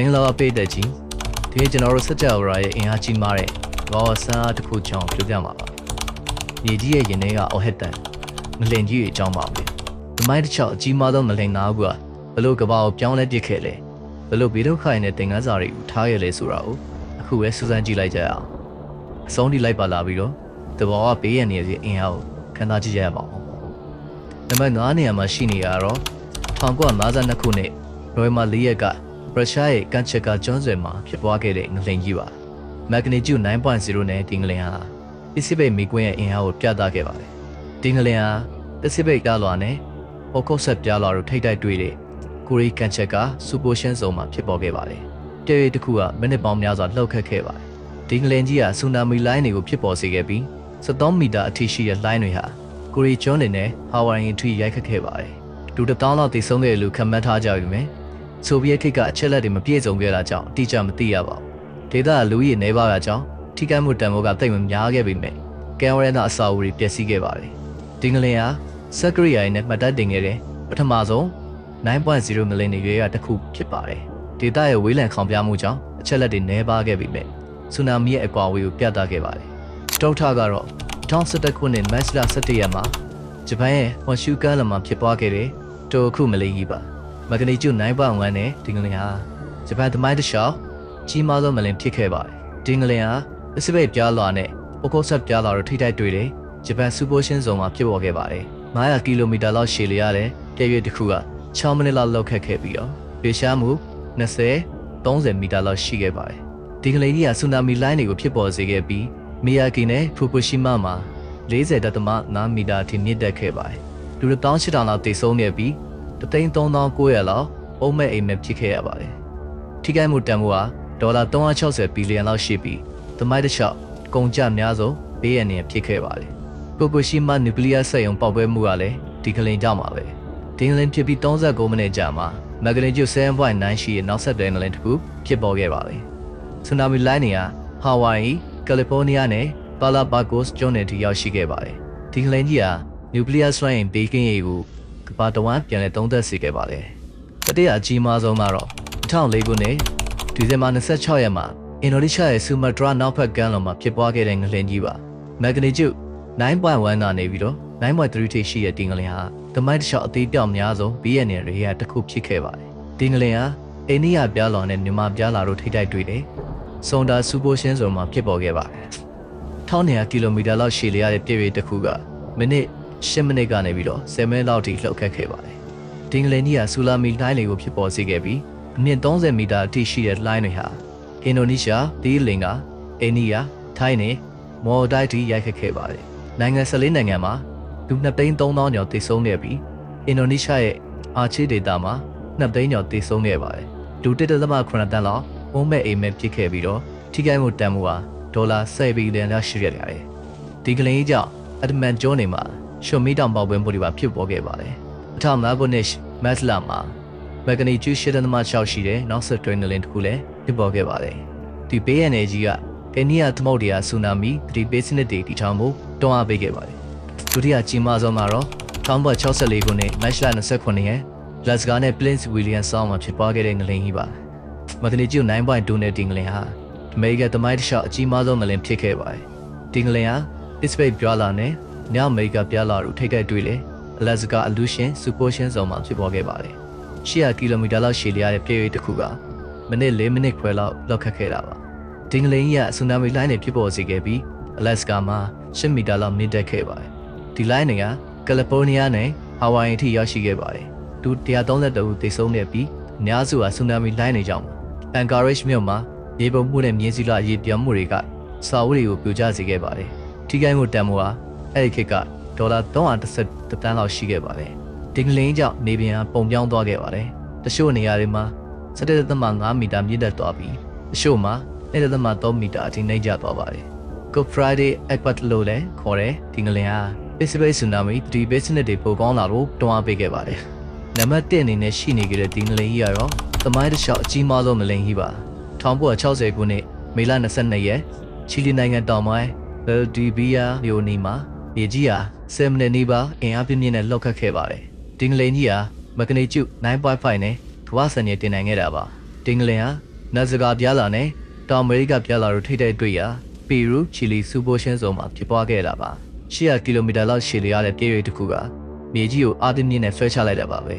မင်္ဂလာပါပေးတဲ့ကြီးဒီနေ့ကျွန်တော်တို့စကြဝဠာရဲ့အင်အားကြီးမားတဲ့ဘောဆာတစ်ခုကြောင့်ပြောပြမှာပါမြေကြီးရဲ့ရင်ထဲကအော်ဟက်တန်မလင်ကြီးရဲ့အကြောင်းပါပဲဒီမိုင်းတစ်ချောက်အကြီးမားဆုံးမလင်နာဘူးကဘလို့ကဘာကိုပြောင်းလဲပစ်ခဲ့လဲဘလို့ဘေးဒုက္ခရဲ့တင်ငန်းစာတွေကိုထားရလဲဆိုတာကိုအခုပဲစူးစမ်းကြည့်လိုက်ကြရအောင်အဆုံးထိလိုက်ပါလာပြီးတော့တဘောကဘေးရန်ရဲ့အင်အားကိုခန်းစားကြည့်ကြရပါအောင်နံပါတ်9နေရာမှာရှိနေရတော့1952ခုနှစ်ရိုဝေမာ၄ရက်က ရုရှားရဲ့ကန်ချက်ကကျွန်းဆွယ်မှာဖြစ်ပွားခဲ့တဲ့ငလင်ကြီးပါမက်ဂနီကျူ9.0နဲ့ဒီငလင်ဟာပစိဖိတ်မီကွင်းရဲ့အင်အားကိုပြသခဲ့ပါတယ်ဒီငလင်ဟာပစိဖိတ်ကလွာနဲ့ဟော်ကုတ်ဆက်ပြားလွာတို့ထိတ်တိုက်တွေ့တဲ့ကိုရီကန်ချက်ကစူပိုရှင်းဇုံမှာဖြစ်ပေါ်ခဲ့ပါတယ်တဲရီတစ်ခုကမိနစ်ပေါင်းများစွာလှုပ်ခတ်ခဲ့ပါတယ်ဒီငလင်ကြီးဟာဆူနာမီလိုင်းတွေကိုဖြစ်ပေါ်စေခဲ့ပြီး73မီတာအထိရှိတဲ့လိုင်းတွေဟာကိုရီကျွန်းတွေနဲ့ဟာဝိုင်အင်ထွီရိုက်ခတ်ခဲ့ပါတယ်လူတစ်တောင်းလောက်တည်ဆုံးခဲ့တယ်လို့ခန့်မှန်းထားကြပြီမယ် ဆိုဗီယက်ခေတ်ကအချက်လက်တွေမပြည့်စုံခဲ့တာကြောင့်အတိအကျမသိရပါဘူးဒေသကလူကြီးနေပါကကြောင့်ထိကမ်းမှုတန်ဖိုးကတိတ်မများခဲ့ပေမဲ့ကင်ဝရနာအစာအုပ်တွေပျက်စီးခဲ့ပါတယ်ဒီငလင်ဟာစက်ကရီယာနဲ့မှတ်တမ်းတင်ခဲ့တဲ့ပထမဆုံး9.0မီလီနီရွေးရတစ်ခုဖြစ်ပါတယ်ဒေသရဲ့ဝေးလံခေါင်ပြမှုကြောင့်အချက်လက်တွေနှဲပါခဲ့ပေမဲ့ဆူနာမီရဲ့အကွာအဝေးကိုပြသခဲ့ပါတယ်စတုတ်ထကတော့2017ခုနှစ်မတ်လ17ရက်မှာဂျပန်ရဲ့ဟွန်ရှူကားလမှာဖြစ်ပွားခဲ့တဲ့တိုခုမလေးကြီးပါ မဂနီကျူ9.1နဲ့ဒီငလင်ဟာဂျပန်သမိုင်းတစ်လျှောက်ကြီးမားဆုံးမလင်ဖြစ်ခဲ့ပါတယ်ဒီငလင်ဟာပစိဖိတ်ပြားလွာနဲ့ပိုကိုဆက်ပြားလွာတို့ထိတိုက်တွေ့တဲ့ဂျပန်စူပိုရှင်းဇုံမှာဖြစ်ပေါ်ခဲ့ပါတယ်900ကီလိုမီတာလောက်ရှည်လျားတဲ့ပြည့်ရွေ့တစ်ခုက6မိနစ်လောက်လောက်ခတ်ခဲ့ပြီးတော့ပြေရှားမှု20 30မီတာလောက်ရှိခဲ့ပါတယ်ဒီကလေးကြီးကဆူနာမီလိုင်းတွေကိုဖြစ်ပေါ်စေခဲ့ပြီးမီယာကီနဲ့ဖူကူရှီမာမှာ40.5မီတာအထိမြင့်တက်ခဲ့ပါတယ်လူတစ်တောင်း8000လောက်တည်ဆုံးနေပြီး 33900လောက်အုံးမဲ့အိမ်မဲ့ဖြစ်ခဲ့ရပါတယ်ထိခိုက်မှုတန်ဖိုးဟာဒေါ်လာ360ဘီလီယံလောက်ရှိပြီးသမိုင်းတစ်လျှောက်ကုန်ကျများဆုံးဘေးရန်နေဖြစ်ခဲ့ပါတယ်ဖူကူရှီမာနျူကလ িয়ার စက်ရုံပေါက်ကွဲမှုကလည်းဒီကလင်ကြောင့်ပါပဲဒီကလင်ဖြစ်ပြီး39မိနစ်ကြာမှာမဂနီကျူ7.9ရှိရဲ့နောက်ဆက်တွဲငလင်တစ်ခုဖြစ်ပေါ်ခဲ့ပါတယ်။ဆူနာမီလိုင်းတွေကဟာဝိုင်ကယ်လီဖိုးနီးယားနဲ့ပါလာပါဂိုစ်ကျွန်းတွေထိရောက်ရှိခဲ့ပါတယ်။ဒီငလင်ကြီးဟာနျူကလ িয়ার စွမ်းအင်ဘေးကင်းရေးကို ကမ္ဘာတဝန်းပြန်လည်သုံးသပ်စေခဲ့ပါတယ်။တတိယအကြီးမားဆုံးကတော့2004ခုနှစ်ဒီဇင်ဘာ26ရက်မှာအင်ဒိုနီးရှားရဲ့ဆူမာတရာနောက်ဖက်ကမ်းလွန်မှာဖြစ်ပွားခဲ့တဲ့ငလင်ကြီးပါ။မဂနီကျူ9.1နာနေပြီးတော့9.3ထိရှိတဲ့ဒီငလင်ဟာတမိုင်းတစ်လျှောက်အသေးပြောင်များဆုံး BNN တွေကတစ်ခုဖြစ်ခဲ့ပါတယ်။ဒီငလင်ဟာအိန္ဒိယပြားလောင်နဲ့မြန်မာပြားလာတို့ထိတိုက်တွေ့တယ်။စုံတာစူပိုရှင်းစုံမှာဖြစ်ပေါ်ခဲ့ပါတယ်။1200ကီလိုမီတာလောက်ရှည်လျားတဲ့ပြည့်ပြည့်တစ်ခုကမိနစ် 10မိနစ်ကနေပြီးတော့10မိနစ်လောက်ထိလှုပ်ခတ်ခဲ့ပါတယ်။ဒီငလင်ကြီးဟာဆူလာမီလိုင်းတွေကိုဖြစ်ပေါ်စေခဲ့ပြီးအမြင့်30မီတာအထိရှိတဲ့လိုင်းတွေဟာအင်ဒိုနီးရှား၊ဒီလင်ကာအိန္ဒိယ၊ထိုင်းနဲ့မော်ဒိုက်တီရိုက်ခတ်ခဲ့ပါတယ်။နိုင်ငံ14နိုင်ငံမှာလူ2သိန်း3000ကျော်တိတ်ဆုံးခဲ့ပြီးအင်ဒိုနီးရှားရဲ့အာချီဒေတာမှာ2သိန်းကျော်တိတ်ဆုံးခဲ့ပါတယ်။လူ1.8တန်းလောက်ဝုံးမဲ့အိမ်မဲ့ဖြစ်ခဲ့ပြီးတော့ထိခိုက်မှုတန်မှုဟာဒေါ်လာ10ဘီလီယံလောက်ရှိခဲ့တယ်။ဒီကလေးကြောင့်အဒမန်ကျွန်းနေမှာ ရှုံမီတောင်ပေါက်ပွဲမှုတွေပါဖြစ်ပေါ်ခဲ့ပါတယ်။အထမဘုန်နစ်မက်လာမှာမဂနီကျူရှစ်တနမ6ရှိတဲ့နောက်ဆက်တွဲနလင်တစ်ခုလည်းဖြစ်ပေါ်ခဲ့ပါတယ်။ဒီဘေးရန်နယ်ကြီးကအိန္ဒိယသမုဒ္ဒရာဆူနာမီသတိပေးစနစ်တွေတည်ထောင်ဖို့တွန်းအားပေးခဲ့ပါတယ်။ဒုတိယကြီးမားဆုံးကတော့1964ခုနှစ်မတ်လ29ရက်လက်စကားနဲ့ Prince William ဆောင်းမှာဖြစ်ပွားခဲ့တဲ့ငလင်ကြီးပါ။မဂနီကျူ9.2နဲ့ဒီငလင်ဟာအမေရိကန်သမိုင်းတစ်လျှောက်အကြီးမားဆုံးငလင်ဖြစ်ခဲ့ပါတယ်။ဒီငလင်ဟာ Pacific ပြာလာနဲ့ မြောက်အမေရိကပြာလာတို့ထိတ်တိုက်တွေ့လေအလက်စကာအလူရှင်စူပိုရှင်ဇုံမှာဖြစ်ပေါ်ခဲ့ပါတယ်။800ကီလိုမီတာလောက်ရှည်လျားတဲ့ပြည့်ရွေးတစ်ခုကမိနစ်4မိနစ်ခွဲလောက်လောက်ခတ်ခဲ့တာပါ။ဒီငလင်ကြီးကဆူနာမီလိုင်းတွေဖြစ်ပေါ်စေခဲ့ပြီးအလက်စကာမှာ10မီတာလောက်မြင့်တက်ခဲ့ပါတယ်။ဒီလိုင်းတွေကကယ်လီဖိုးနီးယားနဲ့ဟာဝိုင်အထိရောက်ရှိခဲ့ပါတယ်။သူ132ဦးသေဆုံးခဲ့ပြီးအများစုဟာဆူနာမီလိုင်းတွေကြောင့်အန်ကာရစ်မြို့မှာရေပုံမှုနဲ့မြင်းစည်းလရေပြောင်းမှုတွေကစာအုပ်တွေကိုပြိုကျစေခဲ့ပါတယ်။ထိခိုက်မှုတန်ဖိုးဟာ အဲ့ဒီခေတ်ကဒေါ်လာ330တန်းလောက်ရှိခဲ့ပါတယ်။ဒီကလင်းကြောင့်နေပြန်ပုံပြောင်းသွားခဲ့ပါတယ်။တချို့နေရာတွေမှာ17.5မီတာမြင့်တက်သွားပြီးတချို့မှာ1.3မီတာအထိနှိမ့်ကျသွားပါတယ်။ Good Friday Aquat လို့လည်းခေါ်တဲ့ဒီငလင်ဟာ Pacific Tsunami 3 business တွေပိုကောင်းလာလို့တွန်းအားပေးခဲ့ပါတယ်။နံပါတ်1အနေနဲ့ရှိနေကြတဲ့ဒီငလင်ကြီးကတော့သမိုင်းတစ်လျှောက်အကြီးမားဆုံးငလင်ကြီးပါ1960ခုနှစ်မေလ22ရက်ချီလီနိုင်ငံတောင်ပိုင်းဗယ်ဒီဗီယာမြို့နီမှာ မြေကြီးဟာ7မိနစ်နီးပါးအင်အားပြင်းပြင်းနဲ့လှုပ်ခတ်ခဲ့ပါတယ်။ဒင်္ဂလင်ကြီးဟာမဂနီကျု9.5နဲ့ကမ္ဘာစံရည်တင်နိုင်ခဲ့တာပါ။ဒင်္ဂလင်ဟာနတ်စကာပြာလာနဲ့တောင်အမေရိကပြာလာတို့ထိတဲ့တွေ့ရာပီရူချီလီစူပိုရှင်းဇုံမှာဖြစ်ပွားခဲ့တာပါ800ကီလိုမီတာလောက်ရှည်လျားတဲ့ပြည်ရွေတစ်ခုကမြေကြီးကိုအာတင်းမြင့်နဲ့ဆွဲချလိုက်တာပါပဲ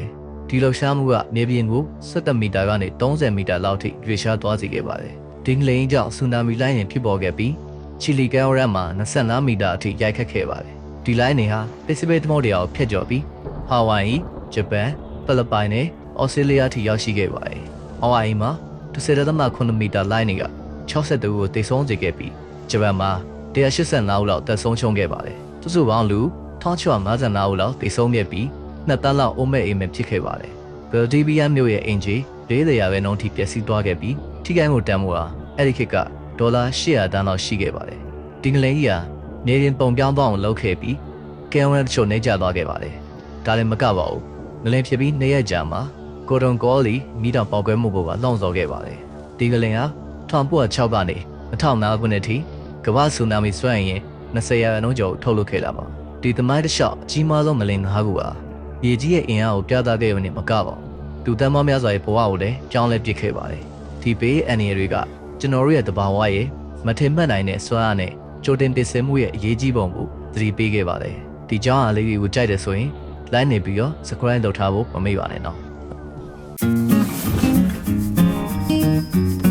ဒီလှုပ်ရှားမှုကမြေပြင်ကို17မီတာကနေ30မီတာလောက်ထိရွေ့ရှားသွားစေခဲ့ပါတယ်ဒီငလိန်ကြောင့်ဆူနာမီလိုင်းရင်ဖြစ်ပေါ်ခဲ့ပြီး ချီလီကဲရက်မှာ25မီတာအထိရိုက်ခတ်ခဲ့ပါတယ်ဒီလိုင်းတွေဟာပစိဖိတ်သမုဒ္ဒရာကိုဖြတ်ကျော်ပြီးဟာဝိုင်ဂျပန်ဖိလစ်ပိုင်နဲ့ဩစတြေးလျထိရောက်ရှိခဲ့ပါတယ်။ဟဝိုင်မှာ30.9မီတာလိုင်းတွေက62ကိုတိတ်ဆုံးစေခဲ့ပြီးဂျပန်မှာ185ဦးလောက်တက်ဆုံးချုံခဲ့ပါတယ်။စုစုပေါင်းလူ1655ဦးလောက်တိတ်ဆုံးမြက်ပြီးနှစ်တန်းလောက်အိုးမဲ့အိမ်မဲ့ဖြစ်ခဲ့ပါတယ်။ဘယ်လ်ဒီဗီယန်မြို့ရဲ့အင်ဂျီ40ရာပဲနှုန်းထိပျက်စီးသွားခဲ့ပြီးထိခိုက်မှုတန်မှုဟာအဲ့ဒီခေတ်က ဒေါ်လာ800တန်းလောက်ရှိခဲ့ပါတယ်။ဒီကလေးကြီးဟာနေရင်ပုံပြောင်းသွားအောင်လုပ်ခဲ့ပြီးကဲဝဲတချို့နေကြသွားခဲ့ပါတယ်။ဒါလည်းမကပါဘူး။ငလင်ဖြစ်ပြီးနှစ်ရက်ကြာမှာကိုဒွန်ကောလီမိတောင်ပေါက်ကွဲမှုကိုပါလောင်စော်ခဲ့ပါတယ်။ဒီကလင်ဟာ1906ကနေ2009ခုနှစ်ထိကမ္ဘာဆူနာမီစွမ်းအင်ရဲ့20ရာခိုင်နှုန်းကျော်ထုတ်လုပ်ခဲ့တာပါ။ဒီသမိုင်းတစ်လျှောက်အကြီးမားဆုံးငလင်ငါးခုဟာမြေကြီးရဲ့အင်အားကိုပြသခဲ့ရုံနဲ့မကပါဘူး။လူတန်းမများစွာရဲ့ဘဝကိုလည်းကြောင်းလဲပစ်ခဲ့ပါတယ်။ဒီဘေးအန်ရီတွေက ကျွန်တော်တို့ရဲ့တဘာဝရဲ့မထင်မှတ်နိုင်တဲ့စွမ်းအားနဲ့ကြိုတင်တင်ဆင်မှုရဲ့အရေးကြီးပုံကိုသတိပေးခဲ့ပါတယ်။ဒီကြောင်းအားလေးတွေကိုကြိုက်တယ်ဆိုရင် like နေပြီးတော့ subscribe လုပ်ထားဖို့မမေ့ပါနဲ့နော်။